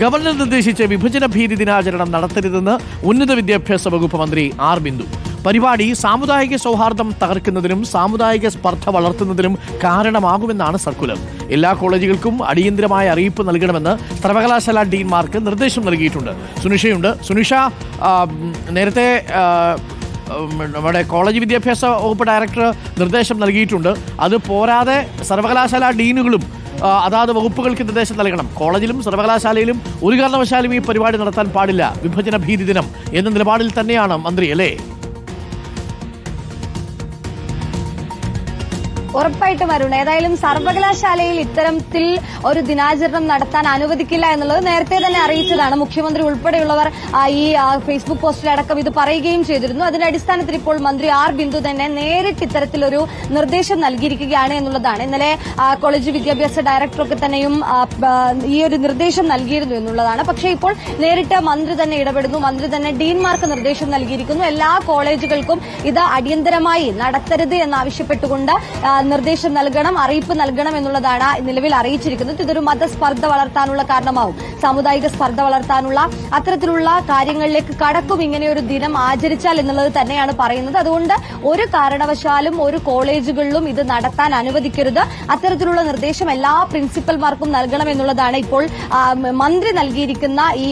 Governor നിർദ്ദേശിച്ച വിഭജന ഭീതി ദിനാചരണം നടത്തരുതെന്ന് ഉന്നത വിദ്യാഭ്യാസ വകുപ്പ് മന്ത്രി ആർ ബിന്ദു. പരിപാടി സാമുദായിക സൗഹാർദ്ദം തകർക്കുന്നതിനും സാമുദായിക സ്പർദ്ധ വളർത്തുന്നതിനും കാരണമാകുമെന്നാണ് സർക്കുലർ. എല്ലാ കോളേജുകൾക്കും അടിയന്തരമായ അറിയിപ്പ് നൽകണമെന്ന് സർവകലാശാല ഡീൻമാർക്ക് നിർദ്ദേശം നൽകിയിട്ടുണ്ട്. സുനിഷയുണ്ട്. സുനിഷ നേരത്തെ നമ്മുടെ കോളേജ് വിദ്യാഭ്യാസ വകുപ്പ് ഡയറക്ടർ നിർദ്ദേശം നൽകിയിട്ടുണ്ട്. അത് പോരാതെ സർവകലാശാല ഡീനുകളും അതാത് വകുപ്പുകൾക്ക് നിർദ്ദേശം നൽകണം. കോളേജിലും സർവകലാശാലയിലും ഒരു കാരണവശാലും ഈ പരിപാടി നടത്താൻ പാടില്ല. വിഭജന ഭീതി ദിനം എന്ന നിലപാടിൽ തന്നെയാണ് മന്ത്രി അല്ലേ? ഉറപ്പായിട്ടും അരുൺ. ഏതായാലും സർവകലാശാലയിൽ ഇത്തരത്തിൽ ഒരു ദിനാചരണം നടത്താൻ അനുവദിക്കില്ല എന്നുള്ളത് നേരത്തെ തന്നെ അറിയിച്ചതാണ്. മുഖ്യമന്ത്രി ഉൾപ്പെടെയുള്ളവർ ഈ ഫേസ്ബുക്ക് പോസ്റ്റിലടക്കം ഇത് പറയുകയും ചെയ്തിരുന്നു. അതിന്റെ അടിസ്ഥാനത്തിൽ ഇപ്പോൾ മന്ത്രി ആർ. ബിന്ദു തന്നെ നേരിട്ട് ഇത്തരത്തിലൊരു നിർദ്ദേശം നൽകിയിരിക്കുകയാണ് എന്നുള്ളതാണ്. ഇന്നലെ കോളേജ് വിദ്യാഭ്യാസ ഡയറക്ടറൊക്കെ തന്നെയും ഈ ഒരു നിർദ്ദേശം നൽകിയിരുന്നു എന്നുള്ളതാണ്. പക്ഷേ ഇപ്പോൾ നേരിട്ട് മന്ത്രി തന്നെ ഇടപെടുന്നു. മന്ത്രി തന്നെ ഡീൻമാർക്ക് നിർദ്ദേശം നൽകിയിരിക്കുന്നു. എല്ലാ കോളേജുകൾക്കും ഇത് അടിയന്തരമായി നടത്തരുത് എന്നാവശ്യപ്പെട്ടുകൊണ്ട് നിർദ്ദേശം നൽകണം അറിയിപ്പ് നൽകണം എന്നുള്ളതാണ് നിലവിൽ അറിയിച്ചിരിക്കുന്നത്. ഇതൊരു മതസ്പർദ്ധ വളർത്താനുള്ള കാരണമാവും. സാമുദായിക സ്പർദ്ധ വളർത്താനുള്ള അത്തരത്തിലുള്ള കാര്യങ്ങളിലേക്ക് കടക്കും ഇങ്ങനെ ഒരു ദിനം ആചരിച്ചാൽ എന്നുള്ളത് തന്നെയാണ് പറയുന്നത്. അതുകൊണ്ട് ഒരു കാരണവശാലും ഒരു കോളേജുകളിലും ഇത് നടത്താൻ അനുവദിക്കരുത്. അത്തരത്തിലുള്ള നിർദ്ദേശം എല്ലാ പ്രിൻസിപ്പൽമാർക്കും നൽകണം എന്നുള്ളതാണ് ഇപ്പോൾ മന്ത്രി നൽകിയിരിക്കുന്ന ഈ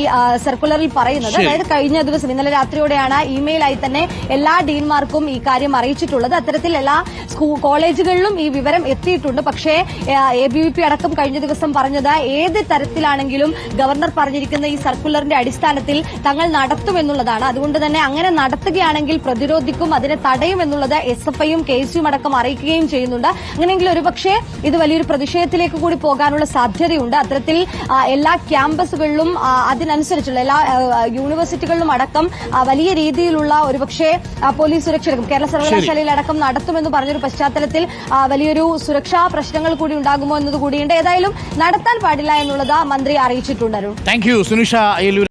സർക്കുലറിൽ പറയുന്നത്. അതായത് കഴിഞ്ഞ ദിവസം ഇന്നലെ രാത്രിയോടെയാണ് ഇമെയിലായി തന്നെ എല്ലാ ഡീൻമാർക്കും ഈ കാര്യം അറിയിച്ചിട്ടുള്ളത്. അത്തരത്തിൽ എല്ലാ സ്കൂ കോളേജുകളിലും ഈ വിവരം എത്തിയിട്ടുണ്ട്. പക്ഷേ എ ബി വി പി അടക്കം കഴിഞ്ഞ ദിവസം പറഞ്ഞത് ഏത് തരത്തിലാണെങ്കിലും ഗവർണർ പറഞ്ഞിരിക്കുന്ന ഈ സർക്കുലറിന്റെ അടിസ്ഥാനത്തിൽ തങ്ങൾ നടത്തുമെന്നുള്ളതാണ് അതുകൊണ്ട് തന്നെ അങ്ങനെ നടത്തുകയാണെങ്കിൽ പ്രതിരോധിക്കും അതിനെ തടയും എന്നുള്ളത് എസ് എഫ് ഐയും കെ എസ് യും അടക്കം അറിയിക്കുകയും ചെയ്യുന്നുണ്ട്. അങ്ങനെയെങ്കിൽ ഒരുപക്ഷെ ഇത് വലിയൊരു പ്രതിഷേധത്തിലേക്ക് കൂടി പോകാനുള്ള സാധ്യതയുണ്ട്. അത്തരത്തിൽ എല്ലാ ക്യാമ്പസുകളിലും അതിനനുസരിച്ചുള്ള എല്ലാ യൂണിവേഴ്സിറ്റികളിലും അടക്കം വലിയ രീതിയിലുള്ള ഒരുപക്ഷെ പോലീസ് സുരക്ഷ കേരള സർവകലാശാലയിൽ അടക്കം നടത്തുമെന്ന് പറഞ്ഞൊരു പശ്ചാത്തലത്തിൽ വലിയൊരു സുരക്ഷാ പ്രശ്നങ്ങൾ കൂടി ഉണ്ടാകുമോ എന്നത് കൂടിയുണ്ട്. ഏതായാലും നടത്താൻ പാടില്ല എന്നുള്ളത് മന്ത്രി അറിയിച്ചിട്ടുണ്ട് Arun. Thank you Sunisha. Ayyallur